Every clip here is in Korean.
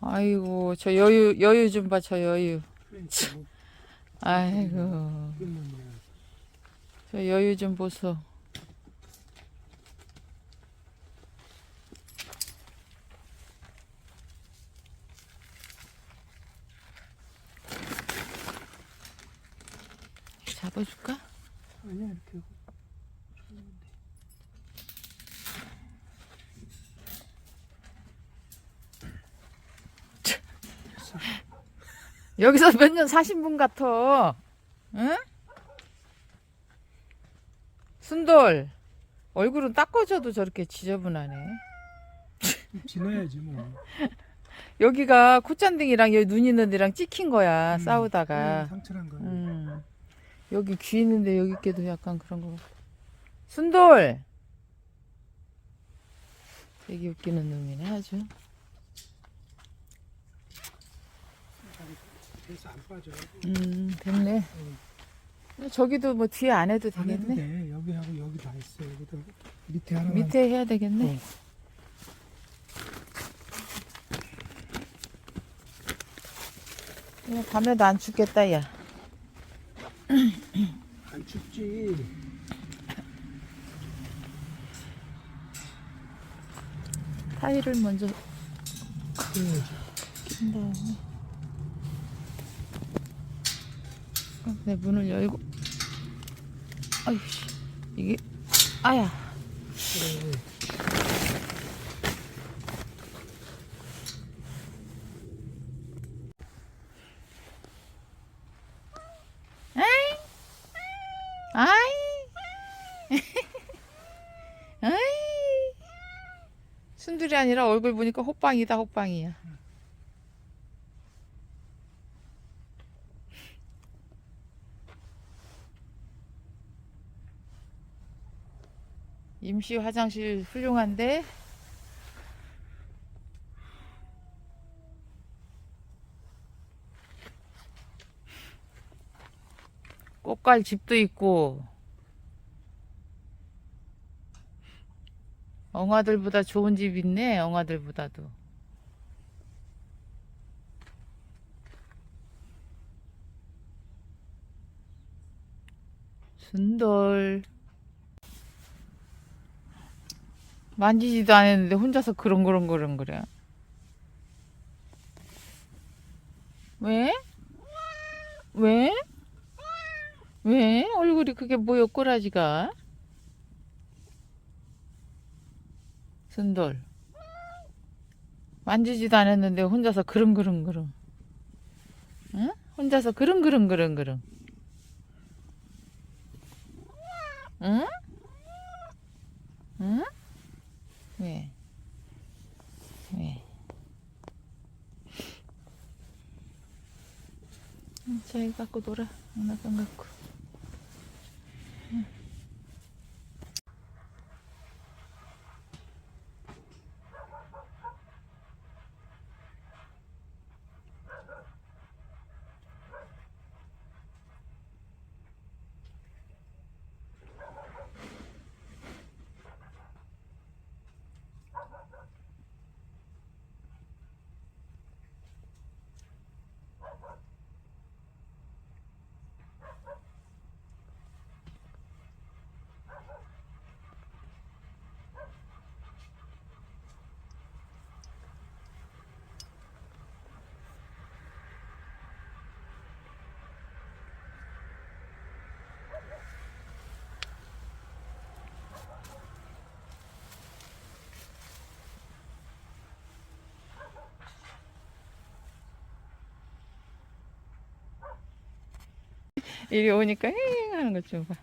아이고 저 여유 여유 좀 봐 저 여유. 그러니까 뭐 아이고. 저 여유 좀 보소. 잡아줄까? 아니야 이렇게 하고. 됐어. 여기서 몇 년 사신 분 같아. 응? 순돌 얼굴은 닦아줘도 저렇게 지저분하네. 지나야지 뭐. 여기가 콧잔등이랑 여기 눈 있는 데랑 찍힌 거야 음, 싸우다가. 음, 상처난 거. 음. 여기 귀 있는데 여기 있게도 약간 그런 거 같아. 순돌! 되게 웃기는 놈이네, 아주. 그래서 안 빠져. 음, 됐네. 저기도 뭐 뒤에 안 해도 안 해도 되겠네. 돼. 여기하고 여기 다 있어. 여기도 밑에 하나. 밑에 해야 되겠네. 어. 야, 밤에도 안 춥겠다, 야. 안 춥지. 타일을 먼저. 낀 다음에. 어, 내 문을 열고. 아이씨, 이게, 아야. 아이. 아이. 순들이 아니라 얼굴 보니까 호빵이다, 호빵이야. 임시 화장실 훌륭한데? 꽃갈 집도 있고 엉아들보다 좋은 집 있네 엉아들보다도 순돌 만지지도 않았는데 혼자서 그렁그렁그렁 그래 왜? 왜? 왜? 얼굴이 그게 뭐여 꼬라지가? 순돌 만지지도 않았는데 혼자서 그릉그릉그릉 응? 혼자서 그릉그릉그릉그릉 응? 응? 왜? 왜? 응, 저기 갖고 놀아 장난감 갖고 이리 오니까 힝 하는 것 좀 봐.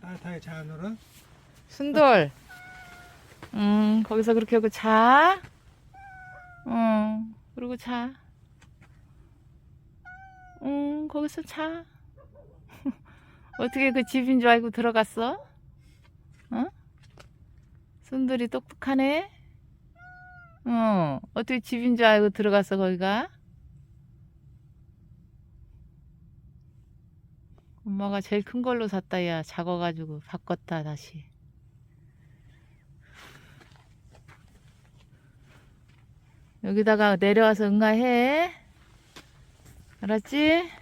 따뜻하게 잘 놀아. 순돌. 음, 거기서 그렇게 하고 자. 응, 그리고 자. 응, 거기서 자. 어떻게 그 집인 줄 알고 들어갔어? 어? 순돌이 똑똑하네? 어, 어떻게 집인 줄 알고 들어갔어, 거기가? 엄마가 제일 큰 걸로 샀다, 야. 작아가지고 바꿨다, 다시. 여기다가 내려와서 응가해. 알았지?